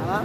হ্যাঁ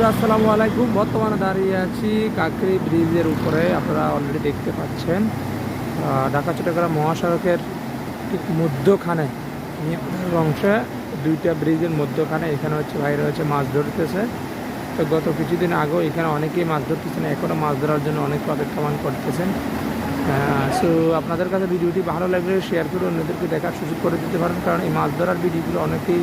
বন্ধুরা, আসসালামু আলাইকুম। বর্তমানে দাঁড়িয়ে আছি কাকরি ব্রিজের উপরে, আপনারা অলরেডি দেখতে পাচ্ছেন। ঢাকা, চট্টগ্রাম মহাসড়কের ঠিক মধ্যখানে অংশে দুইটা ব্রিজের মধ্যখানে এখানে হচ্ছে ভাইরা হচ্ছে মাছ ধরতেছে। তো গত কিছুদিন আগেও এখানে অনেকেই মাছ ধরতেছেন এখনও মাছ ধরার জন্য অনেক অপেক্ষমান করতেছেন। সো আপনাদের কাছে ভিডিওটি ভালো লাগলে শেয়ার করে অন্যদেরকে দেখার সুযোগ করে দিতে পারেন, কারণ এই মাছ ধরার ভিডিওগুলো অনেকেই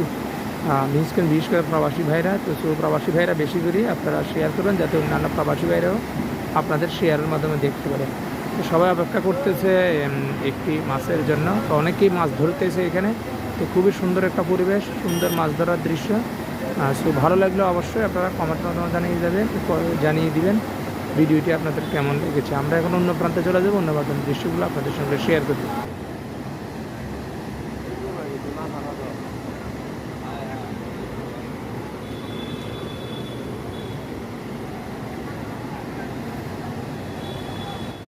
বিশেষ করে বিশেষ করে প্রবাসী ভাইরা, তো প্রবাসী ভাইরা বেশি করে আপনারা শেয়ার করবেন যাতে অন্যান্য প্রবাসী ভাইরাও আপনাদের শেয়ারের মাধ্যমে দেখতে পারে। তো সবাই অপেক্ষা করতেছে একটি মাছের জন্য। তো অনেকেই মাছ ধরতেছে এখানে। তো খুবই সুন্দর একটা পরিবেশ, সুন্দর মাছ ধরার দৃশ্য। সো ভালো লাগলে অবশ্যই আপনারা কমেন্ট মাধ্যমে জানিয়ে যাবেন জানিয়ে দিবেন ভিডিওটি আপনাদের কেমন লেগেছে। আমরা এখন অন্য প্রান্তে চলে যাব, অন্য প্রান্তের দৃশ্যগুলো আপনাদের সঙ্গে শেয়ার করব।